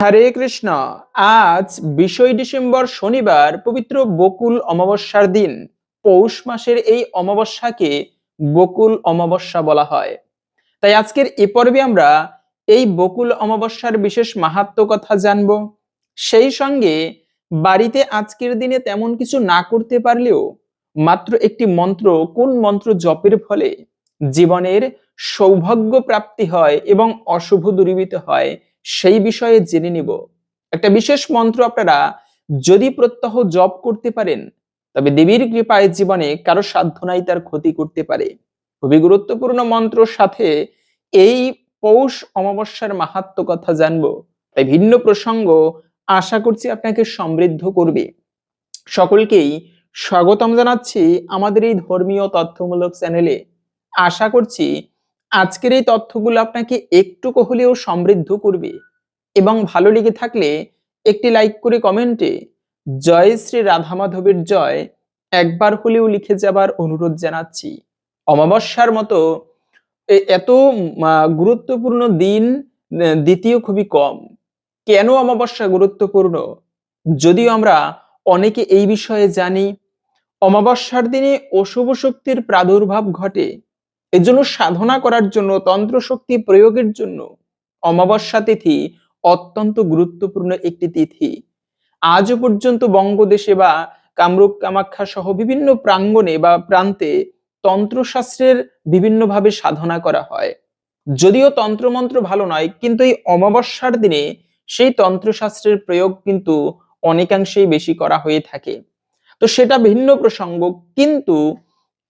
হরে কৃষ্ণ। আজ বিশই ডিসেম্বর শনিবার পবিত্র বকুল অমাবস্যার দিন। পৌষ মাসের এই অমাবস্যাকে বকুল অমাবস্যা বলা হয়। তাই আজকের এ পর্বে আমরা এই বকুল অমাবস্যার বিশেষ মাহাত্ম কথা জানব। সেই সঙ্গে বাড়িতে আজকের দিনে তেমন কিছু না করতে পারলেও মাত্র একটি মন্ত্র কোন মন্ত্র জপের ফলে জীবনের সৌভাগ্য প্রাপ্তি হয় এবং অশুভ দূরীভূত হয় সেই বিষয়ে জেনে নিব। একটা বিশেষ মন্ত্র আপনারা যদি প্রত্যহ জপ করতে পারেন, তবে দেবীর কৃপায় জীবনে কারও সাধ্য নাই তার ক্ষতি করতে পারে। খুবই গুরুত্বপূর্ণ মন্ত্রর সাথে এই পৌষ অমাবস্যার মাহাত্ম কথা জানব। তাই ভিন্ন প্রসঙ্গ আশা করছি আপনাকে সমৃদ্ধ করবে। সকলকেই স্বাগতম জানাচ্ছি আমাদের এই ধর্মীয় তথ্যমূলক চ্যানেলে। আশা করছি আজকের এই তথ্যগুলো আপনাকে একটুকু হলেও সমৃদ্ধ করবে এবং ভালো লেগে থাকলে একটি লাইক করে কমেন্টে জয় শ্রী রাধা মাধবের জয় একবার হলেও লিখে যাবার অনুরোধ জানাচ্ছি। অমাবস্যার মতো এত গুরুত্বপূর্ণ দিন দ্বিতীয় খুবই কম। কেন অমাবস্যা গুরুত্বপূর্ণ? যদিও আমরা অনেকে এই বিষয়ে জানি, অমাবস্যার দিনে অশুভ শক্তির প্রাদুর্ভাব ঘটে। এজন্য সাধনা করার জন্য তন্ত্র শক্তি প্রয়োগের জন্য অমাবস্যা তিথি অত্যন্ত গুরুত্বপূর্ণ একটি তিথি। আজও পর্যন্ত বঙ্গদেশে বা কামরূপ, কামাখ্যা সহ বিভিন্ন প্রাঙ্গণে বা প্রান্তে তন্ত্রশাস্ত্রের বিভিন্নভাবে সাধনা করা হয়। যদিও তন্ত্রমন্ত্র ভালো নয়, কিন্তু এই অমাবস্যার দিনে সেই তন্ত্রশাস্ত্রের প্রয়োগ কিন্তু অনেকাংশেই বেশি করা হয়ে থাকে। তো সেটা ভিন্ন প্রসঙ্গ, কিন্তু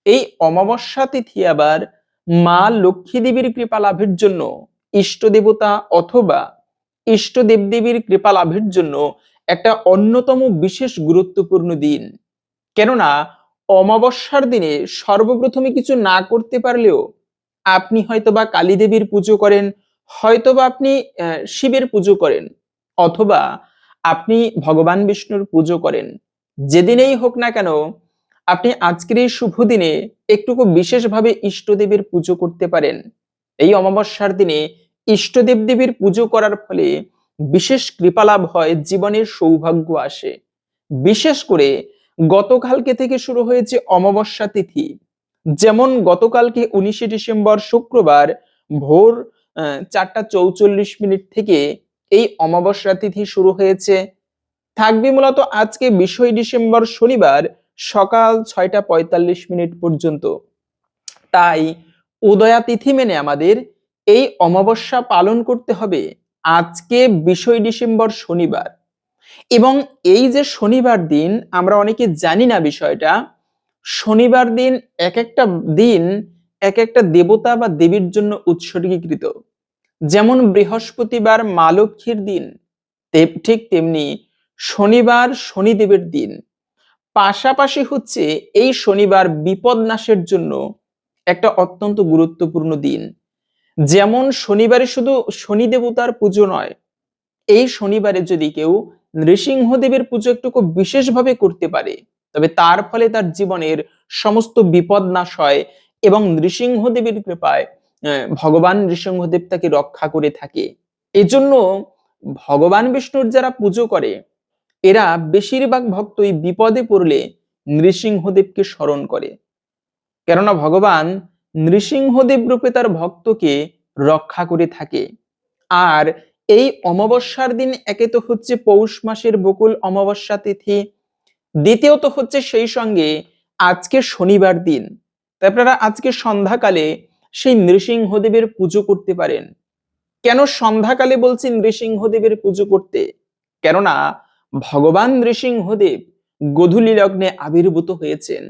এই অমাবস্যা তিথি আবার মা লক্ষ্মী দেবীর কৃপা লাভের জন্য, ইষ্ট দেবতা অথবা ইষ্ট দেবদেবীর কৃপা লাভের জন্য একটা অন্যতম বিশেষ গুরুত্বপূর্ণ দিন। কেননা, অমাবস্যার দিনে সর্বপ্রথমে কিছু না করতে পারলেও আপনি হয়তোবা কালী দেবীর পুজো করেন, হয়তোবা আপনি শিবের পুজো করেন, অথবা আপনি ভগবান বিষ্ণুর পুজো করেন। যেদিনেই হোক না কেন আপনি আজকের এই শুভ দিনে একটুকু বিশেষভাবে ইষ্টদেবের পুজো করতে পারেন। এই অমাবস্যার দিনে ইষ্টদেব দেবীর পুজো করার ফলে বিশেষ কৃপালাভ হয়, জীবনের সৌভাগ্য আসে। বিশেষ করে গতকালকে থেকে শুরু হয়েছে অমাবস্যা তিথি। যেমন গতকালকে উনিশে ডিসেম্বর শুক্রবার ভোর চারটা চৌচল্লিশ মিনিট থেকে এই অমাবস্যা তিথি শুরু হয়েছে। থাকবে মূলত আজকে বিশই ডিসেম্বর শনিবার সকাল ছয়টা পঁয়তাল্লিশ মিনিট পর্যন্ত। তাই উদয়া তিথি মেনে আমাদের এই অমাবস্যা পালন করতে হবে আজকে বিশই ডিসেম্বর শনিবার। এবং এই যে শনিবার দিন, আমরা অনেকে জানি না বিষয়টা, শনিবার দিন এক একটা দিন এক একটা দেবতা বা দেবীর জন্য উৎসর্গীকৃত। যেমন বৃহস্পতিবার মা লক্ষ্মীর দিন ঠিক তেমনি শনিবার শনিদেবের দিন। পাশাপাশি হচ্ছে এই শনিবার বিপদ নাশের জন্য একটা অত্যন্ত গুরুত্বপূর্ণ দিন। যেমন শনিবারে শুধু শনি দেবতার পুজো নয়, এই শনিবারে যদি কেউ নৃসিংহদেবের পুজো একটু খুব বিশেষভাবে করতে পারে, তবে তার ফলে তার জীবনের সমস্ত বিপদ নাশ হয় এবং নৃসিংহদেবের কৃপায় ভগবান নৃসিংহদেব তাকে রক্ষা করে থাকে। এজন্য ভগবান বিষ্ণুর যারা পুজো করে এরা বেশিরভাগ ভক্তই বিপদে পড়লে নৃসিংহদেবকে স্মরণ করে। কেননা ভগবান নৃসিংহদেব রূপে তার ভক্তকে রক্ষা করে থাকে। আর এই অমাবস্যার দিন একে তো হচ্ছে পৌষ মাসের বকুল অমাবস্যা তিথি, দ্বিতীয়ত হচ্ছে সেই সঙ্গে আজকে শনিবার দিন। তাই আপনারা আজকে সন্ধ্যাকালে সেই নৃসিংহদেবের পুজো করতে পারেন। কেন সন্ধ্যাকালে বলছি নৃসিংহদেবের পুজো করতে? কেননা ভগবান নৃসিংহদেব গধূলি লগ্নে আবির্ভূত হয়েছেন।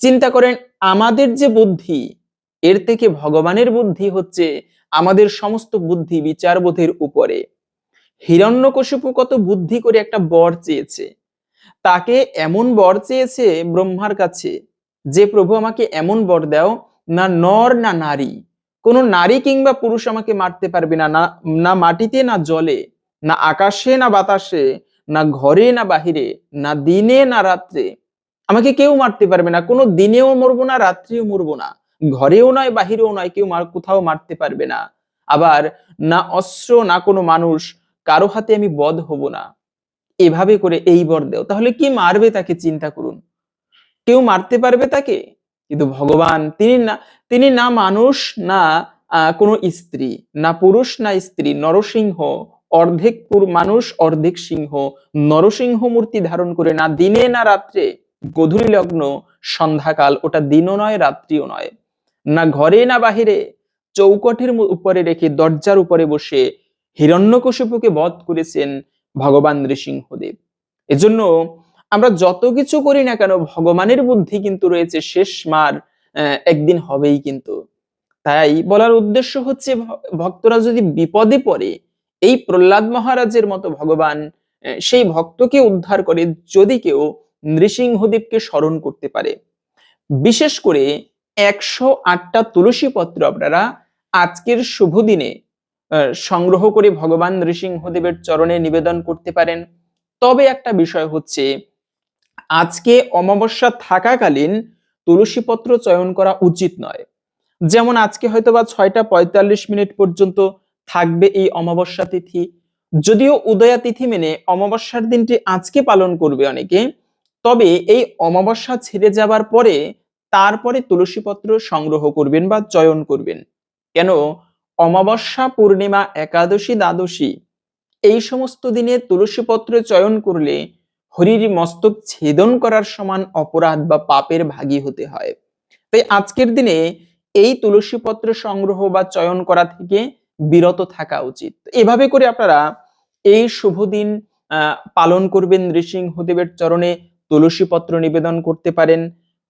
চিন্তা করেন, আমাদের যে বুদ্ধি, এর থেকে ভগবানের বুদ্ধি হচ্ছে আমাদের সমস্ত বুদ্ধি বিচারবোধের উপরে। হিরণ্যকশিপু কত বুদ্ধি করে একটা বর চেয়েছে। তাকে এমন বর চেয়েছে ব্রহ্মার কাছে, যে প্রভু, আমাকে এমন বর দাও, না নর, না নারী। কোনো নারী কিংবা পুরুষ আমাকে মারতে পারবে না না না মাটিতে, না জলে, না আকাশে, না বাতাসে না ঘরে, না বাহিরে, না দিনে, না রাত্রে। আমাকে কেউ মারতে পারবে না, কোনো দিনেও মরবো না, রাত্রিও মরবো না। ঘরেও নয়, বাহিরেও নয়, কেউ কোথাও মারতে পারবে না। আবার না অস্ত্র, না কোনো মানুষ, কারও হাতে আমি বধ হব না। এভাবে করে এই বর দেও। তাহলে কি মারবে তাকে, চিন্তা করুন। কেউ মারতে পারবে তাকে? কিন্তু ভগবান, তিনি না তিনি না মানুষ, না কোনো স্ত্রী, না পুরুষ, না স্ত্রী, নরসিংহ অর্ধেক মানুষ, অর্ধেক সিংহ। নরসিংহ মূর্তি ধারণ করে না দিনে না রাত্রে। গধূলি লগ্ন, সন্ধ্যাকাল, ওটা দিনও নয়, রাত্রিও নয়। না ঘরে না বাহিরে। চৌকটের উপরে রেখে দরজার উপরে বসে হিরণ্যকশিপুকে বধ করেছেন ভগবান নৃসিংহদেব। এজন্য আমরা যত কিছু করি না কেন, ভগবানের বুদ্ধি কিন্তু রয়েছে শেষ মার একদিন হবেই কিন্তু। তাই বলার উদ্দেশ্য হচ্ছে ভক্তরা যদি বিপদে পড়ে এই প্রহ্লাদ মহারাজের মতো ভগবান সেই ভক্তকে উদ্ধার করে যদি কেউ নৃসিংহদেবকে স্মরণ করতে পারে। বিশেষ করে একশো আটটা তুলসী পত্র আপনারা আজকের শুভ দিনে সংগ্রহ করে ভগবান নৃসিংহদেবের চরণে নিবেদন করতে পারেন। তবে একটা বিষয় হচ্ছে, আজকে অমাবস্যা থাকাকালীন তুলসী পত্র চয়ন করা উচিত নয়। যেমন আজকে হয়তো বা ছয়টা পঁয়তাল্লিশ মিনিট পর্যন্ত থাকবে এই অমাবস্যা তিথি। যদিও উদয়া তিথি মেনে অমাবস্যার দিনটি আজকে পালন করবে অনেকে, তবে এই অমাবস্যা ছেড়ে যাবার পরে তারপরে তুলসী পত্র সংগ্রহ করবেন বা চয়ন করবেন। কেন? অমাবস্যা পূর্ণিমা, একাদশী, দ্বাদশী, এই সমস্ত দিনে তুলসী পত্র চয়ন করলে হরির মস্তক ছেদন করার সমান অপরাধ বা পাপের ভাগী হতে হয়। তাই আজকের দিনে এই তুলসী পত্র সংগ্রহ বা চয়ন করা থেকে বিরত থাকা উচিত। এভাবে করে আপনারা এই শুভ দিন পালন করবেন নৃসিংহদেবের চরণে তুলসী পত্র নিবেদন করতে পারেন।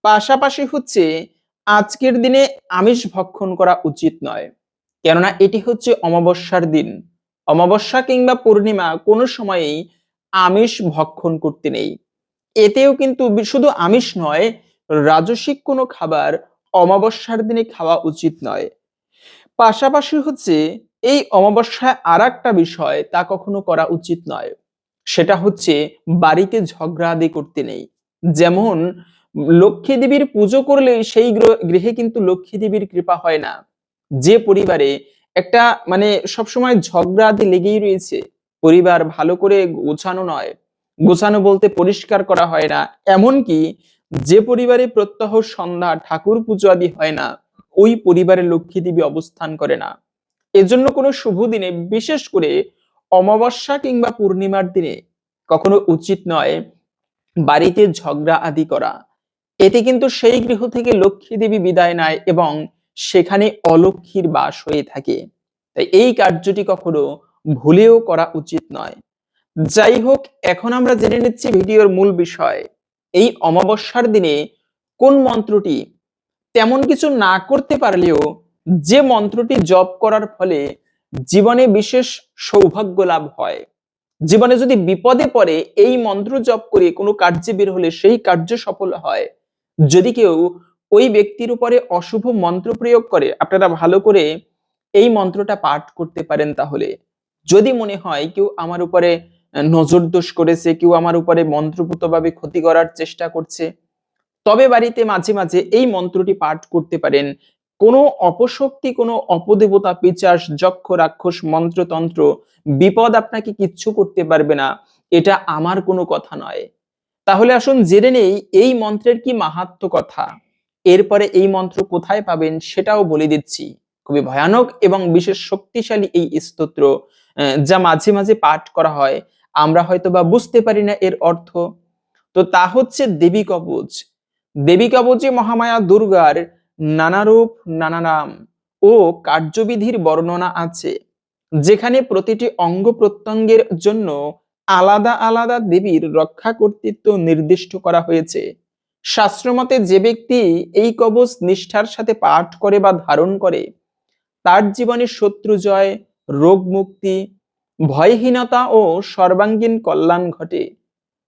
পাশাপাশি হচ্ছে আজকের দিনে আমিষ ভক্ষণ করা উচিত নয়। কেননা এটি হচ্ছে অমাবস্যার দিন। অমাবস্যা কিংবা পূর্ণিমা কোনো সময়েই আমিষ ভক্ষণ করতে নেই। এতেও কিন্তু শুধু আমিষ নয়, রাজসিক কোনো খাবার অমাবস্যার দিনে খাওয়া উচিত নয়। পাশাপাশি হচ্ছে এই অমাবস্যায় আর একটা বিষয় তা কখনো করা উচিত নয়। সেটা হচ্ছে বাড়িতে ঝগড়া আদি করতে নেই। যেমন লক্ষ্মী দেবীর পুজো করলে সেই গৃহে কিন্তু লক্ষ্মী দেবীর কৃপা হয় না। যে পরিবারে একটা মানে সবসময় ঝগড়া আদি লেগেই রয়েছে, পরিবার ভালো করে গোছানো নয়, গোছানো বলতে পরিষ্কার করা হয় না। এমনকি যে পরিবারে প্রত্যহ সন্ধ্যা, ঠাকুর পুজো আদি হয় না ওই পরিবারে লক্ষ্মী দেবী অবস্থান করে না। এজন্য কোনো শুভ দিনে, বিশেষ করে অমাবস্যা কিংবা পূর্ণিমার দিনে, কখনো উচিত নয় বাড়িতে ঝগড়া আদি করা। এতে কিন্তু সেই গৃহ থেকে লক্ষ্মী দেবী বিদায় নেয় এবং সেখানে অলক্ষ্মীর বাস হয়ে থাকে। তাই এই কার্যটি কখনো ভুলেও করা উচিত নয়। যাই হোক, এখন আমরা জেনে নিচ্ছি ভিডিওর মূল বিষয়, এই অমাবস্যার দিনে কোন মন্ত্রটি তেমন কিছু না করতে পারলেও যে মন্ত্রটি জপ করার ফলে জীবনে বিশেষ সৌভাগ্য লাভ হয়। জীবনে যদি বিপদে পড়ে এই মন্ত্র জপ করে কোনো কার্যে বের হলে সেই কার্য সফল হয়। যদি কেউ ওই ব্যক্তির উপরে অশুভ মন্ত্র প্রয়োগ করে, আপনারা ভালো করে এই মন্ত্রটা পাঠ করতে পারেন তাহলে। যদি মনে হয় কেউ আমার উপরে নজর দোষ করেছে, কেউ আমার উপরে মন্ত্রপুতভাবে ক্ষতি করার চেষ্টা করছে তবে বাড়িতে মাঝে মাঝে এই মন্ত্রটি পাঠ করতে পারেন। কোনো অপশক্তি, কোনো অপদেবতা, পিচাস, যক্ষ, রাক্ষস, মন্ত্রতন্ত্র, বিপদ আপনাকে কিচ্ছু করতে পারবে না। এটা আমার কোনো কথা নয়। তাহলে আসুন জেনে নেই, এই মন্ত্রের কি মাহাত্ম কথা? এরপরে এই মন্ত্র কোথায় পাবেন সেটাও বলে দিচ্ছি। খুবই ভয়ানক এবং বিশেষ শক্তিশালী এই স্তোত্র যা মাঝে মাঝে পাঠ করা হয়। আমরা হয়তো বা বুঝতে পারি না এর অর্থ। তো তা হচ্ছে দেবী কবচ। দেবী কবচে মহামায়া দুর্গার নানা রূপ নানা নাম ও কার্যবিধির বর্ণনা আছে, যেখানে প্রতিটি অঙ্গ প্রত্যঙ্গের জন্য আলাদা আলাদা দেবীর রক্ষা কর্তৃত্ব নির্দিষ্ট করা হয়েছে। শাস্ত্রমতে যে ব্যক্তি এই কবচ নিষ্ঠার সাথে পাঠ করে বা ধারণ করে, তার জীবনে শত্রু জয়, রোগ মুক্তি, ভয়হীনতা ও সর্বাঙ্গীন কল্যাণ ঘটে।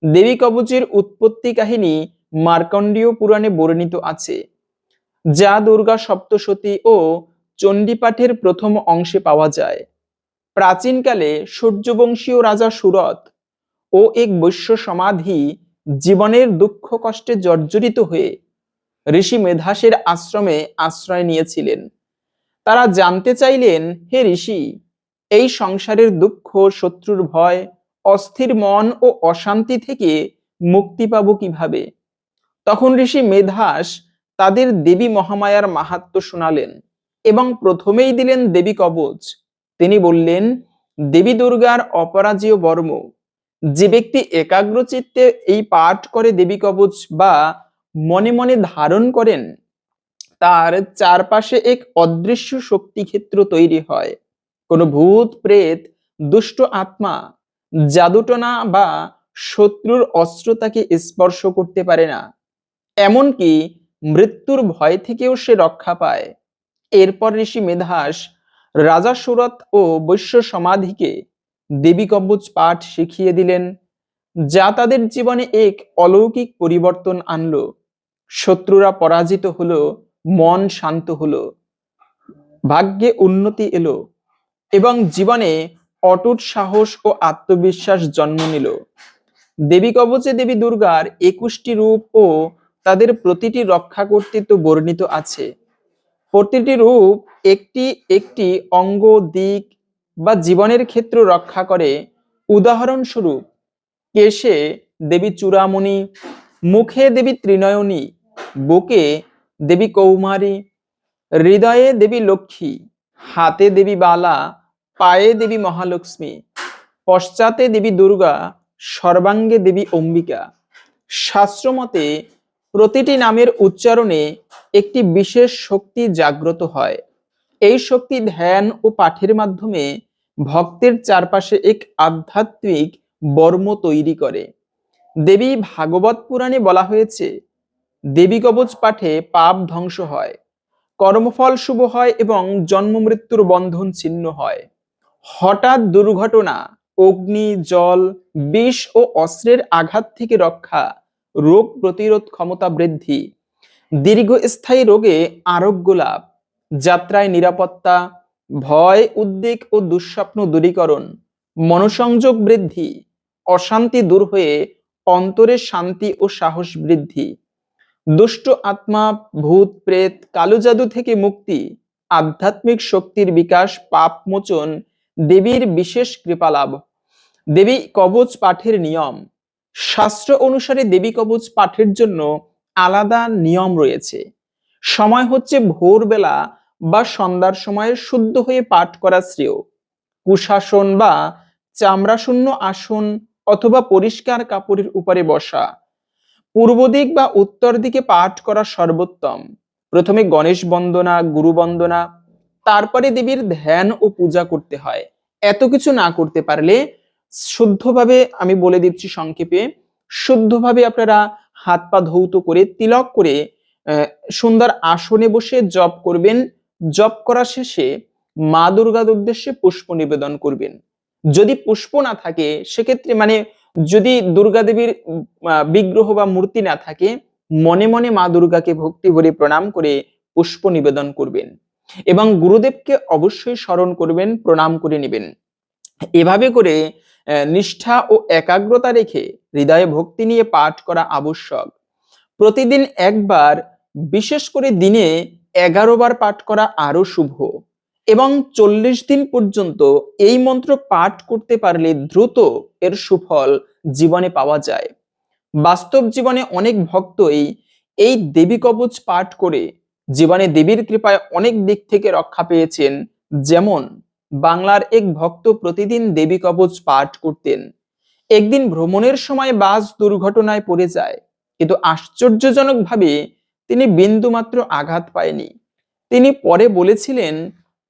দেবী কবচের উৎপত্তি কাহিনী মার্কণ্ডীয় পুরাণে বর্ণিত আছে, যা দুর্গা সপ্তশতী ও চণ্ডীপাঠের প্রথম অংশে পাওয়া যায়। প্রাচীনকালে সূর্যবংশীয় রাজা সুরত ও এক বৈশ্য সমাধি জীবনের দুঃখ কষ্টে জর্জরিত হয়ে ঋষি মেধাসের আশ্রমে আশ্রয় নিয়েছিলেন। তারা জানতে চাইলেন, হে ঋষি, এই সংসারের দুঃখ, শত্রুর ভয়, অস্থির মন ও অশান্তি থেকে মুক্তি পাব কীভাবে? তখন ঋষি মেধাস তাদের দেবী মহামায়ার মাহাত্ম শোনালেন এবং প্রথমেই দিলেন দেবী কবচ। তিনি বললেন, দেবী দুর্গার অপরাজীয় বর্ম, যে ব্যক্তি একাগ্রচিত্তে এই পাঠ করে দেবী কবচ বা মনে মনে ধারণ করেন, তার চারপাশে এক অদৃশ্য শক্তি ক্ষেত্র তৈরি হয়। কোনো ভূত, প্রেত, দুষ্ট আত্মা, জাদুটনা বা শত্রুর অস্ত্র তাকে স্পর্শ করতে পারে না। এমনকি মৃত্যুর ভয় থেকেও সে রক্ষা পায়। এরপর ঋষি মেধাস রাজা সুরত ও বৈশ্য সমাধিকে দেবী কবচ পাঠ শিখিয়ে দিলেন, যা তাদের জীবনে এক অলৌকিক পরিবর্তন আনলো। শত্রুরা পরাজিত হলো, মন শান্ত হলো, ভাগ্যে উন্নতি এলো এবং জীবনে অটুট সাহস ও আত্মবিশ্বাস জন্ম নিল। দেবী কবচে দেবী দুর্গার একুশটি রূপ ও তাদের প্রতিটি রক্ষা কর্তৃত্ব বর্ণিত আছে। প্রতিটি রূপ একটি একটি অঙ্গ, দিক বা জীবনের ক্ষেত্র রক্ষা করে। উদাহরণস্বরূপ, কেশে দেবী চূড়ামণি, মুখে দেবী ত্রিনয়নী, বুকে দেবী কৌমারী, হৃদয়ে দেবী লক্ষ্মী, হাতে দেবী বালা, পায়ে দেবী মহালক্ষ্মী, পশ্চাতে দেবী দুর্গা, সর্বাঙ্গে দেবী অম্বিকা। শাস্ত্রমতে প্রতিটি নামের উচ্চারণে একটি বিশেষ শক্তি জাগ্রত হয়। এই শক্তি ধ্যান ও পাঠের মাধ্যমে ভক্তের চারপাশে এক আধ্যাত্মিক বর্ম তৈরি করে। দেবী ভাগবত পুরাণে বলা হয়েছে, দেবী কবচ পাঠে পাপ ধ্বংস হয়, কর্মফল শুভ হয় এবং জন্ম মৃত্যুর বন্ধন ছিন্ন হয়। হঠাৎ দুর্ঘটনা, অগ্নি, জল, বিষ ও অস্ত্রের আঘাত থেকে রক্ষা রোগ প্রতিরোধ ক্ষমতা বৃদ্ধি, দীর্ঘস্থায়ী রোগে আরোগ্য লাভ, যাত্রায় নিরাপত্তা, ভয়, উদ্বেগ ও দুঃস্বপ্ন দূরীকরণ, মনোসংযোগ বৃদ্ধি, অশান্তি দূর হয়ে অন্তরে শান্তি ও সাহস বৃদ্ধি, দুষ্ট আত্মা, ভূত, প্রেত, কালো জাদু থেকে মুক্তি, আধ্যাত্মিক শক্তির বিকাশ, পাপ মোচন, দেবীর বিশেষ কৃপা লাভ দেবী কবচ পাঠের নিয়ম শাস্ত্র অনুসারে দেবী কবচ পাঠের জন্য আলাদা নিয়ম রয়েছে। সময় হচ্ছে ভোরবেলা বা সন্ধ্যার সময়ে শুদ্ধ হয়ে পাঠ করা শ্রেয়। কুশাসন বা চামড়াশূন্য আসন অথবা পরিষ্কার কাপড়ের উপরে বসা। পূর্ব দিক বা উত্তর দিকে পাঠ করা সর্বোত্তম। প্রথমে গণেশ বন্দনা, গুরু বন্দনা, তারপরে দেবীর ধ্যান ও পূজা করতে হয়। এত কিছু না করতে পারলে শুদ্ধভাবে আমি বলে দিচ্ছি সংক্ষেপে। শুদ্ধভাবে আপনারা হাত পা ধৌত করে, তিলক করে সুন্দর আসনে বসে জপ করবেন। জপ করা শেষে মা দুর্গার উদ্দেশ্যে পুষ্প নিবেদন করবেন। যদি পুষ্প না থাকে, সেক্ষেত্রে মানে যদি দুর্গা দেবীর বিগ্রহ বা মূর্তি না থাকে, মনে মনে মা দুর্গাকে ভক্তি ভরে প্রণাম করে পুষ্প নিবেদন করবেন। এবং গুরুদেবকে অবশ্যই স্মরণ করবেন, প্রণাম করে নেবেন। এভাবে করে নিষ্ঠা ও একাগ্রতা রেখে হৃদয়ে ভক্তি নিয়ে পাঠ করা আবশ্যক। প্রতিদিন একবার, বিশেষ করে দিনে এগারো বার পাঠ করা আরও শুভ। এবং চল্লিশ দিন পর্যন্ত এই মন্ত্র পাঠ করতে পারলে দ্রুত এর সুফল জীবনে পাওয়া যায়। বাস্তব জীবনে অনেক ভক্তই এই দেবী কবচ পাঠ করে জীবনে দেবীর কৃপায় অনেক দিক থেকে রক্ষা পেয়েছেন, যেমন বাংলার এক ভক্ত প্রতিদিন দেবী কবচ পাঠ করতেন। একদিন ভ্রমণের সময় বাস দুর্ঘটনায় পড়ে যায়, কিন্তু আশ্চর্যজনকভাবে তিনি বিন্দুমাত্র আঘাত পায়নি। তিনি পরে বলেছিলেন,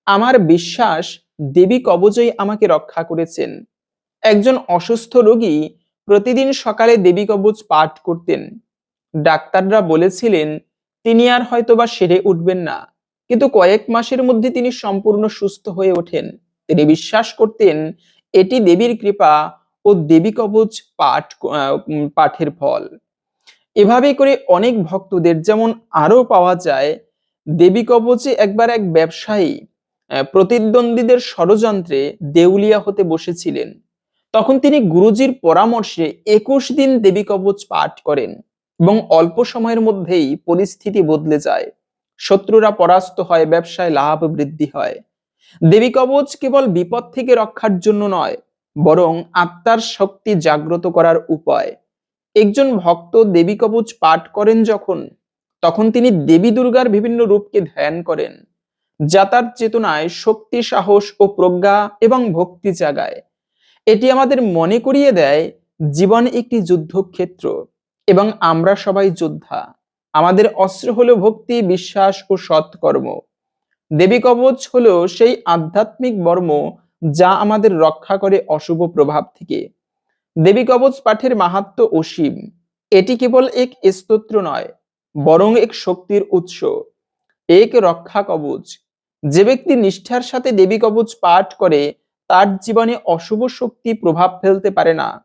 আমার বিশ্বাস, দেবী কবজই আমাকে রক্ষা করেছেন। একজন অসুস্থ রোগী প্রতিদিন সকালে দেবী কবচ পাঠ করতেন। ডাক্তাররা বলেছিলেন, তিনি আর হয়তোবা সেরে উঠবেন না। কিন্তু কয়েক মাসের মধ্যে তিনি সম্পূর্ণ সুস্থ হয়ে ওঠেন। তিনি বিশ্বাস করতেন এটি দেবীর কৃপা ও দেবী কবচ পাঠ পাঠের ফল। এভাবে করে অনেক ভক্তদের যেমন আরও পাওয়া যায়, দেবী কবচে একবার এক ব্যবসায়ী প্রতিদ্বন্দ্বীদের ষড়যন্ত্রে দেউলিয়া হতে বসেছিলেন। তখন তিনি গুরুজির পরামর্শে একুশ দিন দেবী কবচ পাঠ করেন এবং অল্প সময়ের মধ্যেই পরিস্থিতি বদলে যায়। শত্রুরা পরাস্ত হয়, ব্যবসায় লাভ বৃদ্ধি হয়। দেবী কবচ কেবল বিপদ থেকে রক্ষার জন্য নয়, বরং আত্মার শক্তি জাগ্রত করার উপায়। একজন ভক্ত দেবী কবচ পাঠ করেন যখন, তখন তিনি দেবী দুর্গার বিভিন্ন রূপকে ধ্যান করেন, যা তার চেতনায় শক্তি, সাহস ও প্রজ্ঞা এবং ভক্তি জাগায়। এটি আমাদের মনে করিয়ে দেয়, জীবন একটি যুদ্ধক্ষেত্র এবং আমরা সবাই যোদ্ধা। আমাদের অস্ত্র হলো ভক্তি, বিশ্বাস ও সৎকর্ম। দেবী কবচ হলো সেই আধ্যাত্মিক বর্ম যা আমাদের রক্ষা করে অশুভ প্রভাব থেকে। দেবী কবচ পাঠের মাহাত্ম অসীম। এটি কেবল এক স্তোত্র নয়, বরং এক শক্তির উৎস, এক রক্ষা কবচ। যে ব্যক্তি নিষ্ঠার সাথে দেবী কবচ পাঠ করে, তার জীবনে অশুভ শক্তি প্রভাব ফেলতে পারে না।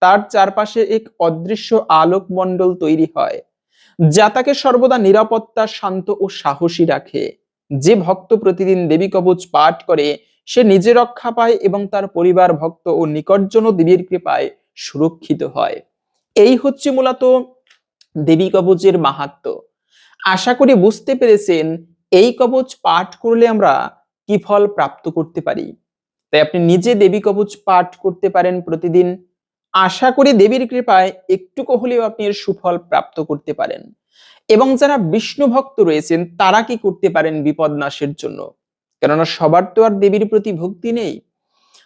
তার চারপাশে এক অদৃশ্য আলোক মণ্ডল তৈরি হয়। যা তাকে সর্বদা নিরাপত্তা, শান্ত ও সাহসী রাখে। যে ভক্ত প্রতিদিন দেবী কবচ পাঠ করে, সে নিজে রক্ষা পায় এবং তার পরিবার ভক্ত ও নিকটজন দেবীর কৃপায় সুরক্ষিত হয়। এই হচ্ছে মূলত দেবী কবচের মাহাত্ম। আশা করি বুঝতে পেরেছেন এই কবচ পাঠ করলে আমরা কি ফল প্রাপ্ত করতে পারি। তাই আপনি নিজে দেবী কবচ পাঠ করতে পারেন প্রতিদিন। আশা করি দেবীর কৃপায় একটুকু হলেও আপনি এর সুফল প্রাপ্ত করতে পারেন। এবং যারা বিষ্ণু ভক্ত রয়েছেন, তারা কি করতে পারেন বিপদ নাশের জন্য? কেননা সবার তো আর দেবীর প্রতি ভক্তি নেই।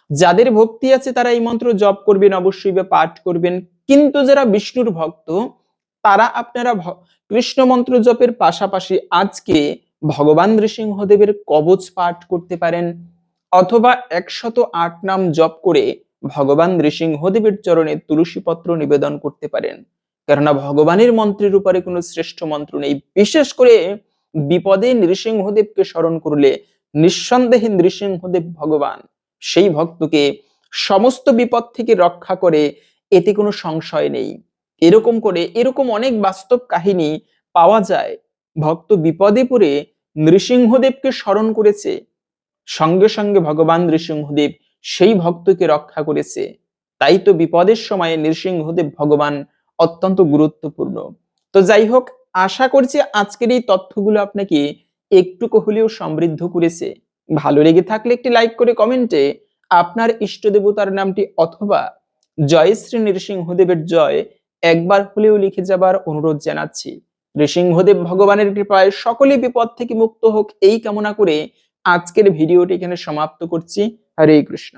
যাদের ভক্তি আছে, তারা এই মন্ত্র জপ করবেন, অবশ্যই বা পাঠ করবেন। কিন্তু যারা বিষ্ণুর ভক্ত, তারা আপনারা কৃষ্ণ মন্ত্র জপের পাশাপাশি আজকে ভগবান নৃসিংহদেবের কবচ পাঠ করতে পারেন। অথবা একশত আট নাম জপ করে ভগবান নৃসিংহদেবের চরণে তুলসী পত্র নিবেদন করতে পারেন। কেননা ভগবানের মন্ত্রের উপরে কোনো শ্রেষ্ঠ মন্ত্র নেই। বিশেষ করে বিপদে নৃসিংহদেবকে স্মরণ করলে নিঃসন্দেহে নৃসিংহদেব ভগবান। সেই ভক্তকে সমস্ত বিপদ থেকে রক্ষা করে এতে কোনো সংশয় নেই। এরকম করে এরকম অনেক বাস্তব কাহিনী পাওয়া যায়। ভক্ত বিপদে পড়ে নৃসিংহদেবকে স্মরণ করেছে। সঙ্গে সঙ্গে ভগবান নৃসিংহদেব সেই ভক্তকে রক্ষা করেছে। তাই তো বিপদের সময়ে নৃসিংহদেব ভগবান অত্যন্ত গুরুত্বপূর্ণ। তো যাই হোক, আশা করছি আজকের এই তথ্যগুলো আপনাকে একটুকু হলেও সমৃদ্ধ করেছে। ভালো লেগে থাকলে একটি লাইক করে কমেন্টে আপনার ইষ্ট দেবতার নামটি অথবা জয় শ্রী নৃসিংহদেবের জয় একবার হলেও লিখে যাবার অনুরোধ জানাচ্ছি। নৃসিংহদেব ভগবানের কৃপায় সকলে বিপদ থেকে মুক্ত হোক এই কামনা করে আজকের ভিডিওটি এখানে সমাপ্ত করছি। হরে কৃষ্ণ